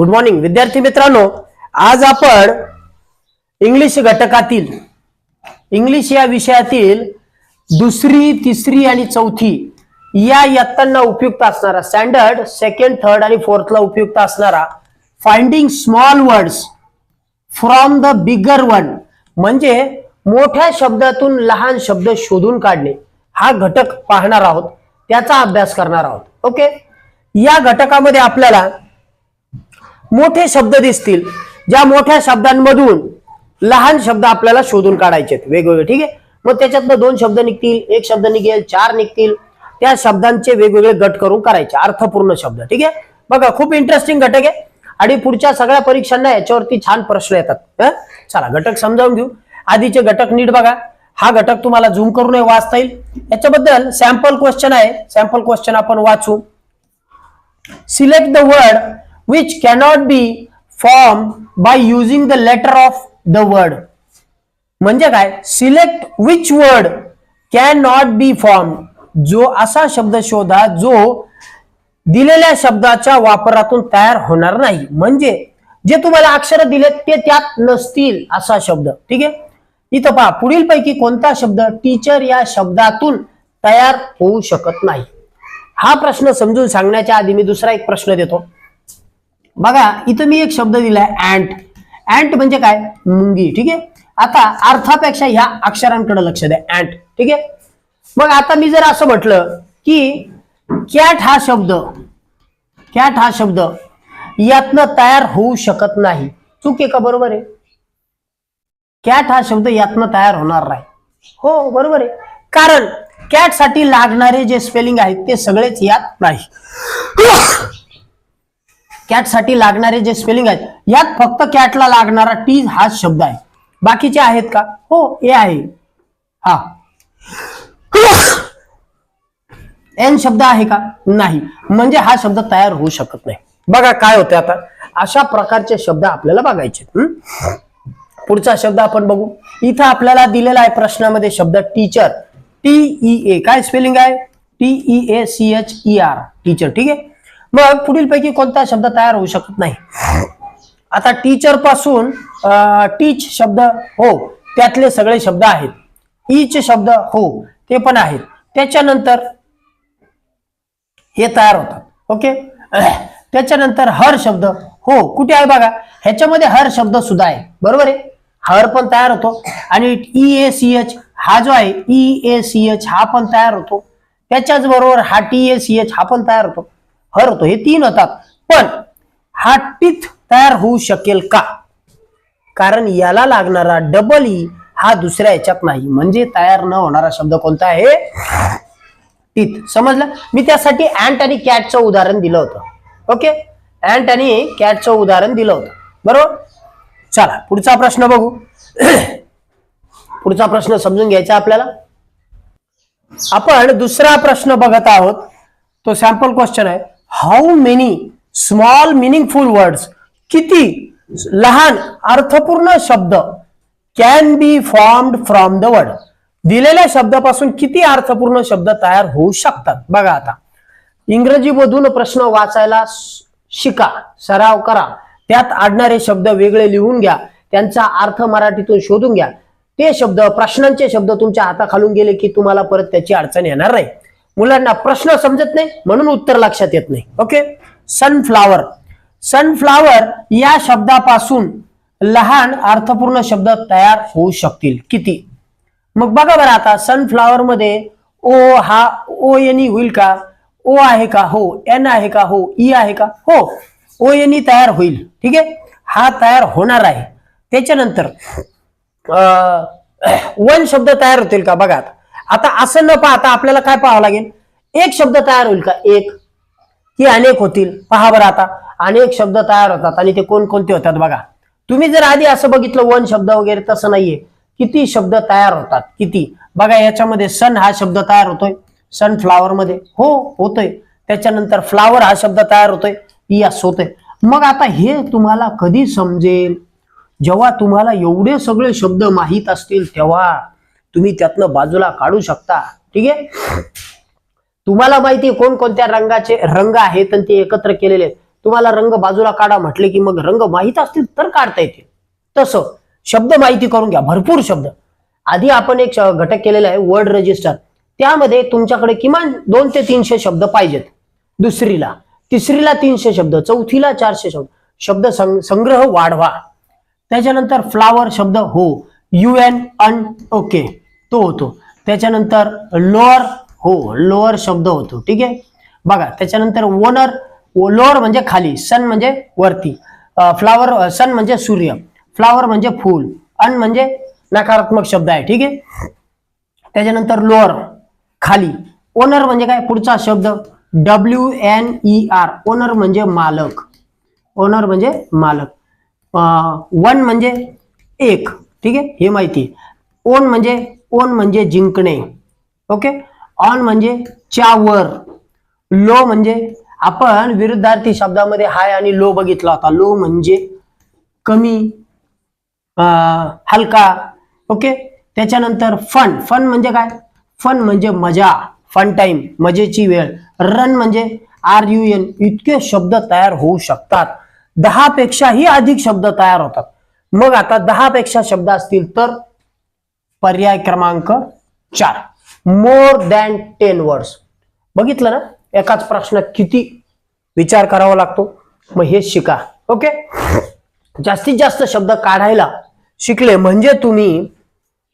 Good morning विद्यार्थी मित्रांनो आज आपण इंग्लिश घटकातील इंग्लिश या विषयातील दुसरी तिसरी आणि चौथी या इयत्तांना उपयुक्त असणारा स्टँडर्ड सेकंड थर्ड आणि फोर्थला उपयुक्त असणारा finding small words from the bigger one म्हणजे मोठ्या शब्दातून लहान शब्द शोधून काढणे. हा घटक पाहणार आहोत त्याचा अभ्यास करणार आहोत. ओके या घटकामध्ये आपल्याला मोठे शब्द दिसतील. ज्या मोठ्या शब्दांमधून लहान शब्द आपल्याला शोधून काढायचे आहेत. वेगवेगळे ठीक आहे? मग त्याच्यातनं दोन शब्द निघतील एक शब्द निघेल चार निघतील. त्या शब्दांचे वेगवेगळे गट करून करायचे. अर्थपूर्ण शब्द ठीक आहे? बघा खूप इंटरेस्टिंग घटक आहे. आणि पुढच्या सगळ्या परीक्षांना याच्यावरती छान प्रश्न येतात. चला घटक समजावून घेऊ. आधीचे घटक नीट बघा. हा घटक तुम्हाला झूम करूनही वाचता येईल. याच्याबद्दल सॅम्पल क्वेश्चन आहे. सॅम्पल क्वेश्चन आपण वाचू. Select the word which cannot be formed by using the letter of the word. म्हणजे काय? Select which word cannot be form जो असा शब्द शोधा जो दिलेल्या शब्दाच्या वापरातून तयार होणार नाही. म्हणजे जे तुम्हाला अक्षर दिलेत ते त्यात नसतील असा शब्द. ठीक आहे? इथं पहा पुढील पैकी कोणता शब्द टीचर या शब्दातून तयार होऊ शकत नाही? हा प्रश्न समजून सांगण्याच्या आधी मी दुसरा एक प्रश्न देतो. बघा इथं मी एक शब्द दिलाय अँट अँट म्हणजे काय? मुंगी ठीक आहे? आता अर्थापेक्षा ह्या अक्षरांकडे लक्ष द्या अँट ठीक आहे? मग आता मी जर असं म्हटलं की कॅट हा शब्द कॅट हा शब्द यातनं तयार होऊ शकत नाही. चूक आहे का? बरोबर आहे. कॅट हा शब्द यातनं तयार होणार नाही. हो बरोबर आहे. कारण कॅटसाठी लागणारे जे स्पेलिंग आहेत ते सगळेच यात नाही. कॅटसाठी लागणारे जे स्पेलिंग आहेत यात फक्त कॅटला लागणारा टी हा शब्द आहे. बाकीचे आहेत का? हो हे आहे. हा. एन शब्द आहे का? नाही. म्हणजे हा शब्द तयार होऊ शकत नाही. बघा काय होते आता. अशा प्रकारचे शब्द आपल्याला बघायचे पुढचा शब्द आपण बघू. इथं आपल्याला दिलेला आहे प्रश्नामध्ये शब्द टीचर टी ई ए काय स्पेलिंग आहे? T E A C H E R teacher ठीक आहे? मग पुढीलपैकी कोणता शब्द तयार होऊ शकत नाही. आता टीचरपासून टीच शब्द हो त्यातले सगळे शब्द आहेत. ईच शब्द हो ते पण आहेत. त्याच्यानंतर हे तयार होतात. ओके? त्याच्यानंतर हर शब्द हो कुठे आहे बघा? ह्याच्यामध्ये हर शब्द सुद्धा आहे. बरोबर आहे? हर पण तयार होतो. आणि ई ए सी एच हा जो आहे ई ए सी एच हा पण तयार होतो. त्याच्याच बरोबर हा टी ए सी एच हा पण तयार होतो. हर होतो हे तीन होतात. पण हा टीथ तयार होऊ शकेल का? कारण याला लागणारा डबल ई e हा दुसऱ्या याच्यात नाही. म्हणजे तयार न होणारा शब्द कोणता आहे? टीथ. समजलं? मी त्यासाठी अँट आणि कॅटचं उदाहरण दिलं होतं. ओके? अँट आणि कॅटचं उदाहरण दिलं होतं. बरोबर? चला पुढचा प्रश्न बघू. पुढचा प्रश्न समजून घ्यायचा आपल्याला. आपण दुसरा प्रश्न बघत आहोत. तो सॅम्पल क्वेश्चन आहे. How many small meaningful words किती लहान अर्थपूर्ण शब्द can be formed from the word दिलेल्या शब्दापासून किती अर्थपूर्ण शब्द तयार होऊ शकतात? बघा आता. इंग्रजीमधून प्रश्न वाचायला शिका सराव करा. त्यात आडणारे शब्द वेगळे लिहून घ्या. त्यांचा अर्थ मराठीतून शोधून घ्या. ते शब्द प्रश्नांचे शब्द तुमच्या हाताखालून गेले की तुम्हाला परत त्याची अडचण येणार नाही. मुलांना प्रश्न समजत नाही म्हणून उत्तर लक्षात येत नाही. ओके सनफ्लावर सनफ्लावर या शब्दापासून लहान अर्थपूर्ण शब्द तयार होऊ शकतील. किती? मग बघा बरं आता सनफ्लावर मध्ये ओ हा ओ एनी होईल का? ओ आहे का? हो. एन आहे का? हो. ई आहे का? हो. ओ एनी तयार होईल. ठीक आहे? हा तयार होणार आहे. त्याच्यानंतर वन शब्द तयार होतील का? बघा आता. आता असं न पाहता आपल्याला काय पाहावं लागेल? एक शब्द तयार होईल का? एक. की अनेक होतील. पहा बरं आता. अनेक शब्द तयार होतात आणि ते कोणकोणते होतात बघा. तुम्ही जर आधी असं बघितलं वन शब्द वगैरे तसं नाहीये. किती शब्द तयार होतात? किती? बघा याच्यामध्ये सन हा शब्द तयार होतोय. सनफ्लावर मध्ये. हो होतोय. त्याच्यानंतर फ्लावर हा शब्द तयार होतोय. यस होतोय. मग आता हे तुम्हाला कधी समजेल? जेव्हा तुम्हाला एवढे सगळे शब्द माहीत असतील तेव्हा. तुम्ही त्यातनं बाजूला काढू शकता. ठीक आहे? तुम्हाला माहिती कोण कोणकोणत्या रंगाचे रंग आहेत आणि ते एकत्र केलेले आहेत. तुम्हाला रंग बाजूला काढा म्हटले की मग रंग माहीत असतील तर काढता येतील. तसं शब्द माहिती करून घ्या भरपूर शब्द. आधी आपण एक घटक केलेला आहे वर्ड रजिस्टर त्यामध्ये तुमच्याकडे किमान दोन ते तीनशे शब्द पाहिजेत. दुसरीला तिसरीला तीनशे शब्द चौथीला चारशे शब्द. शब्द संग्रह वाढवा. त्याच्यानंतर फ्लावर शब्द हो. यू एन अन ओके तो होतो. त्याच्यानंतर लोअर हो लोअर शब्द होतो ठीक आहे? बघा त्याच्यानंतर ओनर लोअर म्हणजे खाली सन म्हणजे वरती. फ्लावर सन म्हणजे सूर्य फ्लावर म्हणजे फूल अन म्हणजे नकारात्मक शब्द आहे ठीक आहे? त्याच्यानंतर लोअर खाली. ओनर म्हणजे काय? पुढचा शब्द W N E R owner म्हणजे मालक. ओनर म्हणजे मालक. वन म्हणजे एक. ठीक आहे? हे माहिती. ओन म्हणजे ओन म्हणजे जिंकणे. ओके ऑन म्हणजे च्यावर. लो म्हणजे आपण विरुद्धार्थी शब्दामध्ये हाय आणि लो बघितला होता. लो म्हणजे कमी अं, हलका. ओके त्याच्यानंतर फन फन म्हणजे काय? फन म्हणजे मजा. फन टाइम मजेची वेळ. रन म्हणजे आर यू एन इतके शब्द तयार होऊ शकतात. दहा पेक्षाही अधिक शब्द तयार होतात. मग आता दहापेक्षा शब्द असतील तर पर्याय क्रमांक चार. मोर दॅन टेन वर्ड्स बघितलं ना? एकाच प्रश्नात किती विचार करावा लागतो? मग हे शिका. ओके? जास्तीत जास्त शब्द काढायला शिकले म्हणजे तुम्ही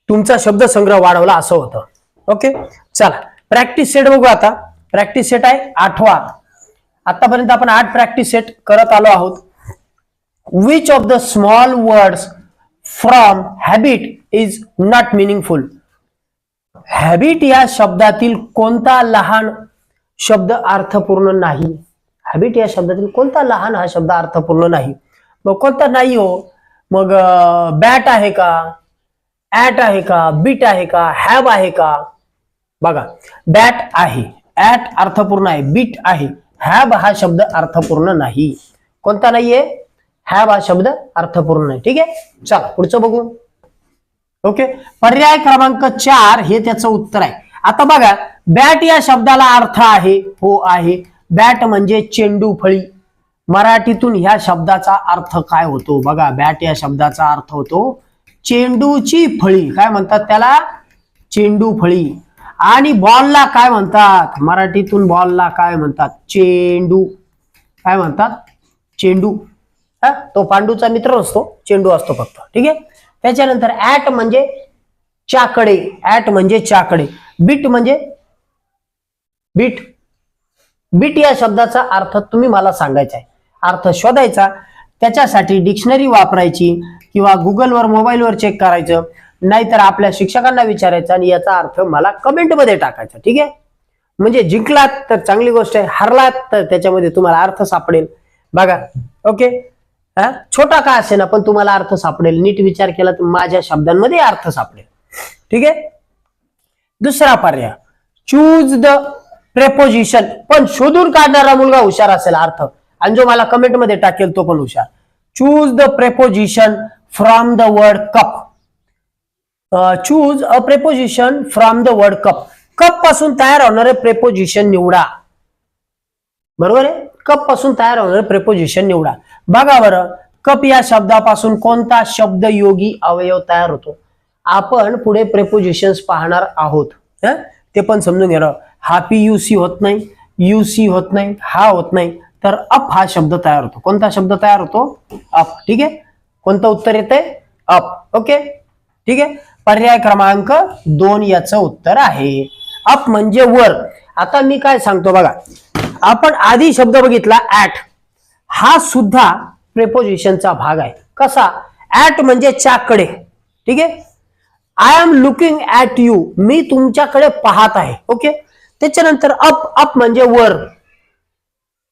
तुमचा शब्द संग्रह वाढवला असं होतं. ओके? चला. प्रॅक्टिस सेट बघू आता. प्रॅक्टिस सेट आहे आठवा. आतापर्यंत आपण आठ प्रॅक्टिस सेट करत आलो आहोत. Which of the small words from habit is not meaningful? Habit या शब्दातील कोणता लहान शब्द अर्थपूर्ण नाही? हॅबिट या शब्दातील कोणता लहान हा शब्द अर्थपूर्ण नाही? मग कोणता नाही हो? मग बॅट आहे का? ऍट आहे का? बीट आहे का? हॅब आहे का? बघा बॅट आहे. ऍट अर्थपूर्ण आहे. बीट आहे. हॅब हा शब्द अर्थपूर्ण नाही. कोणता नाहीये? हॅव हा शब्द अर्थपूर्ण आहे. ठीक आहे? चला पुढचं बघू. ओके पर्याय क्रमांक चार हे त्याचं उत्तर आहे. आता बघा बॅट या शब्दाला अर्थ आहे हो आहे. बॅट म्हणजे चेंडू फळी. मराठीतून ह्या शब्दाचा अर्थ काय होतो? बघा बॅट या शब्दाचा अर्थ होतो चेंडूची फळी. काय म्हणतात त्याला? चेंडू फळी. आणि बॉलला काय म्हणतात? मराठीतून बॉलला काय म्हणतात? चेंडू. काय म्हणतात? चेंडू. हा? तो पांडूचा मित्र असतो चेंडू असतो फक्त. ठीक आहे? त्याच्यानंतर ऍट म्हणजे चाकडे. ऍट म्हणजे चाकडे. बीट म्हणजे बीट बीट या शब्दाचा अर्थ तुम्ही मला सांगायचा आहे. अर्थ शोधायचा. त्याच्यासाठी डिक्शनरी वापरायची किंवा गुगलवर मोबाईलवर चेक करायचं. नाहीतर आपल्या शिक्षकांना विचारायचं आणि याचा अर्थ मला कमेंटमध्ये टाकायचा. ठीक आहे? म्हणजे जिंकलात तर चांगली गोष्ट आहे. हरलात तर त्याच्यामध्ये तुम्हाला अर्थ सापडेल. बघा. ओके? छोटा का असे ना पण तुम्हाला अर्थ सापडेल. नीट विचार केला तर माझ्या शब्दांमध्ये अर्थ सापडेल. ठीक आहे? दुसरा पर्याय. चूज द प्रेपोजिशन पण शोधून काढणारा मुलगा हुशार असेल अर्थ. आणि जो मला कमेंटमध्ये टाकेल तो पण हुशार. Choose the preposition from the word cup choose a preposition from the word cup कपपासून तयार होणारे प्रेपोजिशन निवडा. बरोबर आहे? कपपासून तयार होणारे प्रेपोजिशन निवडा. बघा बरं कप या शब्दापासून कोणता शब्द योगी अवयव तयार होतो? आपण पुढे प्रेपोजिशन्स पाहणार आहोत. हं? ते पण समजून घेणार हा पी यू सी होत नाही यू सी होत नाही हा होत नाही तर अप हा शब्द तयार होतो. कोणता शब्द तयार होतो? अप. ठीक आहे? कोणतं उत्तर येते अप. ओके? ठीक आहे? पर्याय क्रमांक दोन याचं उत्तर आहे. अप म्हणजे वर. आता मी काय सांगतो बघा. आपण आधी शब्द बघितला ऍट हा सुद्धा प्रेपोजिशनचा भाग आहे. कसा? ऍट म्हणजे च्याकडे ठीक आहे? I am looking at you मी तुमच्याकडे पाहत आहे. ओके? त्याच्यानंतर अप अप म्हणजे वर.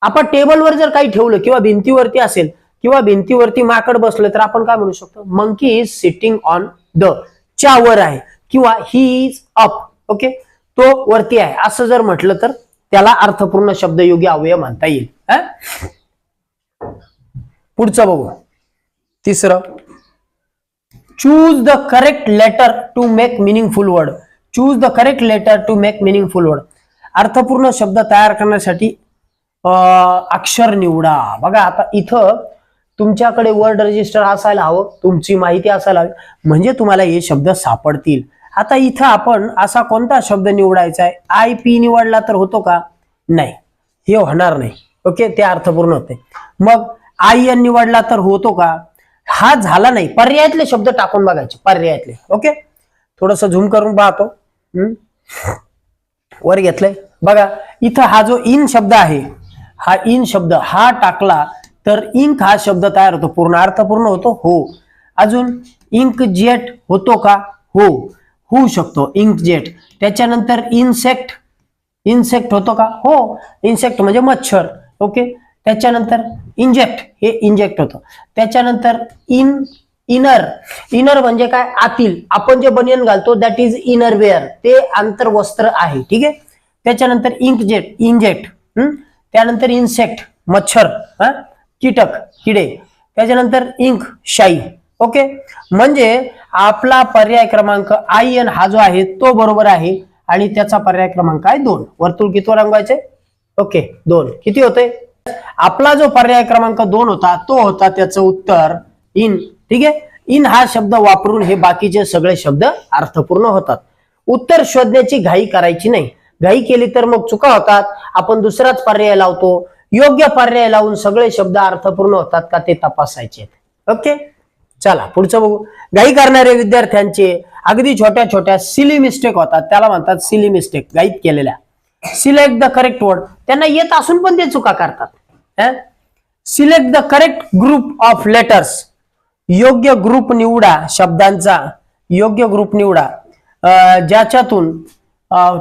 आपण टेबलवर जर काही ठेवलं किंवा भिंतीवरती असेल किंवा भिंतीवरती माकड बसलं तर आपण काय म्हणू शकतो? Monkey is sitting on the च्या वर आहे. किंवा ही इज अप ओके? तो वरती आहे. असं जर म्हटलं तर त्याला अर्थपूर्ण शब्दयोगी अवयव म्हणता येईल. पुढचं बघू. तिसरं choose the correct letter to make meaningful word choose the correct letter to make meaningful word अर्थपूर्ण शब्द तयार करण्यासाठी अं, अक्षर निवडा. बघा आता इथं तुमच्याकडे वर्ड रजिस्टर असायला हवं तुमची माहिती असायला हवी म्हणजे तुम्हाला हे शब्द सापडतील. आता इथं आपण असा कोणता शब्द निवडायचा आहे? आय पी निवडला तर होतो का? नाही. हे होणार नाही. ओके? ते अर्थपूर्ण होते. मग आई एन निवडला तर होतो का? हा झाला नाही. पर्यायातले शब्द टाकून बघायचे. पर्यायातले. ओके? थोडस झूम करून पाहतो. हम्म. वर घेतलंय. बघा इथं हा जो इन शब्द आहे हा इन शब्द हा टाकला तर इंक हा शब्द तयार होतो. पूर्ण अर्थपूर्ण होतो? हो. अजून इंक जेट होतो का? हो. होऊ शकतो. Ink jet. त्याच्यानंतर इन्सेक्ट. इन्सेक्ट होतो का? हो. इन्सेक्ट म्हणजे मच्छर. ओके? त्याच्यानंतर इंजेक्ट हे इंजेक्ट होतं. त्याच्यानंतर इन इनर इनर म्हणजे काय? आतील. आपण जे बनियन घालतो दॅट इज इनर वेअर ते आंतरवस्त्र आहे ठीक आहे? त्याच्यानंतर इंकजेट इंजेक्ट त्यानंतर इन्सेक्ट मच्छर हा? कीटक किडे. त्याच्यानंतर इंक शाई. ओके? म्हणजे आपला पर्याय क्रमांक आय एन हा जो आहे तो बरोबर आहे. आणि त्याचा पर्याय क्रमांक आहे दोन. वर्तुळ किती रंगवायचे? ओके दोन. किती होते आपला जो पर्याय क्रमांक दोन होता तो होता त्याचं उत्तर इन. ठीक आहे? इन हा शब्द वापरून हे बाकीचे सगळे शब्द अर्थपूर्ण होतात. उत्तर शोधण्याची घाई करायची नाही. घाई केली तर मग चुका होतात. आपण दुसराच पर्याय लावतो. योग्य पर्याय लावून सगळे शब्द अर्थपूर्ण होतात का ते तपासायचे ओके? चला पुढचं बघू. घाई करणाऱ्या विद्यार्थ्यांचे अगदी छोट्या छोट्या सिली मिस्टेक होतात. त्याला म्हणतात सिली मिस्टेक घाईत केलेल्या. सिलेक्ट द करेक्ट वर्ड त्यांना येत असून पण ते चुका करतात. Select the correct group of letters योग्य ग्रुप निवडा शब्दांचा योग्य ग्रुप निवडा. अं, ज्याच्यातून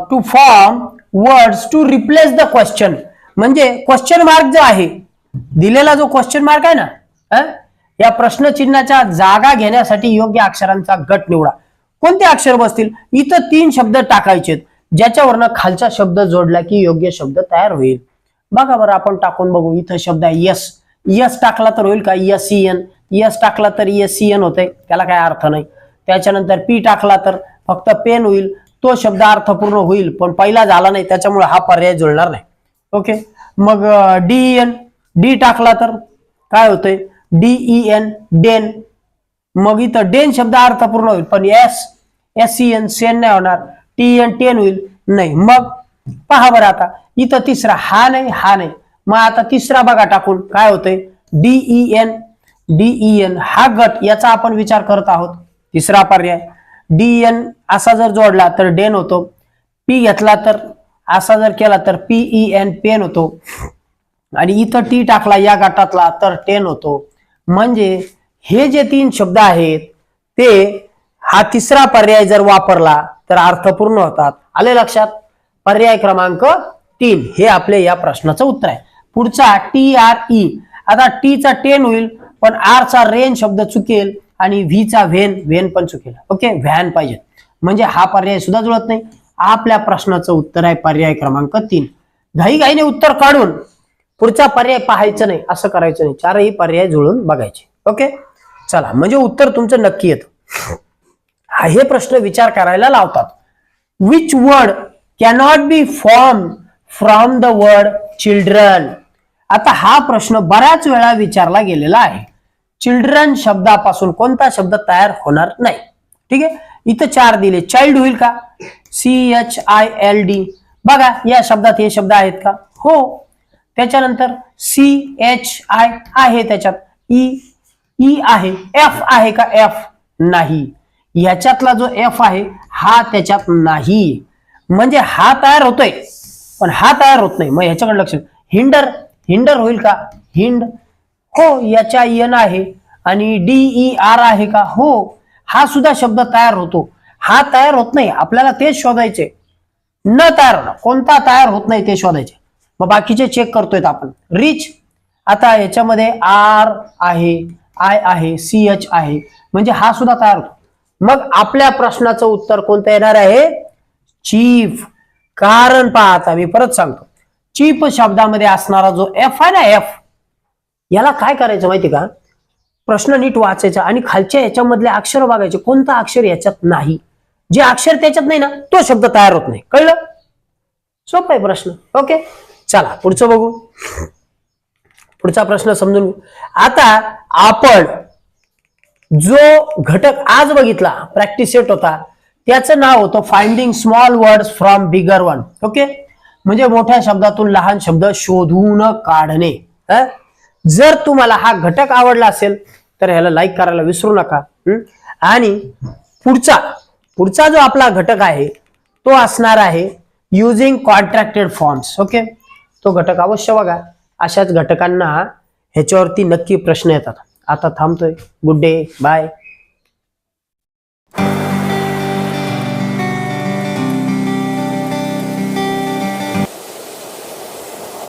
to form words to replace the question म्हणजे क्वेश्चन मार्क जो आहे दिलेला जो क्वेश्चन मार्क आहे ना अं, या प्रश्नचिन्हाच्या जागा घेण्यासाठी योग्य अक्षरांचा गट निवडा. कोणते अक्षर बसतील? इथं तीन शब्द टाकायचे ज्याच्यावरनं खालचा शब्द जोडला की योग्य शब्द तयार होईल. बघा बरं आपण टाकून बघू. इथं शब्द आहे यस. यस टाकला तर होईल का? यस एन यस टाकला तर यस एन होतंय. त्याला काय अर्थ नाही. त्याच्यानंतर पी टाकला तर फक्त पेन होईल. तो शब्द अर्थपूर्ण होईल पण पहिला झाला नाही. त्याच्यामुळे हा पर्याय जुळणार नाही. ओके? मग डी एन डी टाकला तर काय होतंय? D E N den. मग इथं डेन शब्द अर्थपूर्ण होईल पण एस एस सी एन सेन नाही होणार. टी एन टेन होईल. नाही. मग पहा बरं आता. इथं तिसरा. हा नाही हा नाही. मग आता तिसरा बघा टाकून काय होतंय? डीई एन डीई एन हा गट याचा आपण विचार करत आहोत. तिसरा पर्याय. डी एन असा जर जोडला तर डेन होतो. पी घेतला तर असा जर केला तर पीई एन पेन होतो. आणि इथं टी टाकला या गटातला तर टेन होतो. म्हणजे हे जे तीन शब्द आहेत ते हा तिसरा पर्याय जर वापरला तर अर्थपूर्ण होतात. आले लक्षात? पर्याय क्रमांक तीन. हे आपले या प्रश्नाचं उत्तर आहे. पुढचा टी आर ई आता टी चा टेन होईल पण आर चा रेन शब्द चुकेल आणि व्ही चा व्हेन व्हेन पण चुकेल. ओके व्हॅन पाहिजे. म्हणजे हा पर्याय सुद्धा जुळत नाही. आपल्या प्रश्नाचं उत्तर आहे पर्याय क्रमांक तीन. घाई घाईने उत्तर काढून पुढचा पर्याय पाहायचं नाही असं करायचं नाही. चारही पर्याय जुळून बघायचे. ओके चला म्हणजे उत्तर तुमचं नक्की येतं. हा हे प्रश्न विचार करायला लावतात. Which word cannot be form from the word children आता हा प्रश्न बऱ्याच वेळा विचारला गेलेला आहे. चिल्ड्रन शब्दापासून कोणता शब्द तयार होणार नाही. ठीक आहे? इथं चार दिले. चाइल्ड होईल का? C H I L D बघा या शब्दात हे शब्द आहेत का? हो. त्याच्यानंतर सी एच आय आहे त्याच्यात. ई ई आहे. एफ आहे का? एफ नाही. याच्यातला जो एफ आहे हा त्याच्यात नाही. म्हणजे हा तयार होतोय पण हा तयार होत नाही. मग ह्याच्याकडे लक्ष हिंडर हिंडर होईल का? हिंड. हो याच्या एन आहे आणि डीई आर e, आहे का? हो हा सुद्धा शब्द तयार होतो. हा तयार होत नाही. आपल्याला तेच शोधायचे. न तयार होणार कोणता तयार होत नाही ते शोधायचे. मग बाकीचे चेक करतोय आपण. रिच आता याच्यामध्ये आर आहे आय आहे सी एच आहे. म्हणजे हा सुद्धा तयार होतो. मग आपल्या प्रश्नाचं उत्तर कोणतं येणार आहे? चीफ. कारण पहा आता मी परत सांगतो. चीफ शब्दामध्ये असणारा जो एफ आहे ना एफ याला काय करायचं माहिती का? प्रश्न नीट वाचायचा आणि खालच्या याच्यामधले अक्षर बघायचे. कोणता अक्षर याच्यात नाही? जे अक्षर त्याच्यात नाही ना तो शब्द तयार होत नाही. कळलं? सोपा आहे प्रश्न. ओके? चला पुढचं बघू. पुढचा प्रश्न समजून आता आपण जो घटक आज बघितला प्रॅक्टिस सेट होता त्याचं नाव होतं finding small words from bigger one okay म्हणजे मोठ्या शब्दातून लहान शब्द शोधून काढणे. जर तुम्हाला हा घटक आवडला असेल तर ह्याला लाईक करायला विसरू नका. आणि पुढचा पुढचा जो आपला घटक आहे तो असणार आहे युजिंग कॉन्ट्रॅक्टेड फॉर्म्स ओके तो घटक अवश्य बघा. अशाच घटकांना ह्याच्यावरती नक्की प्रश्न येतात. आता थांबतोय. Good day bye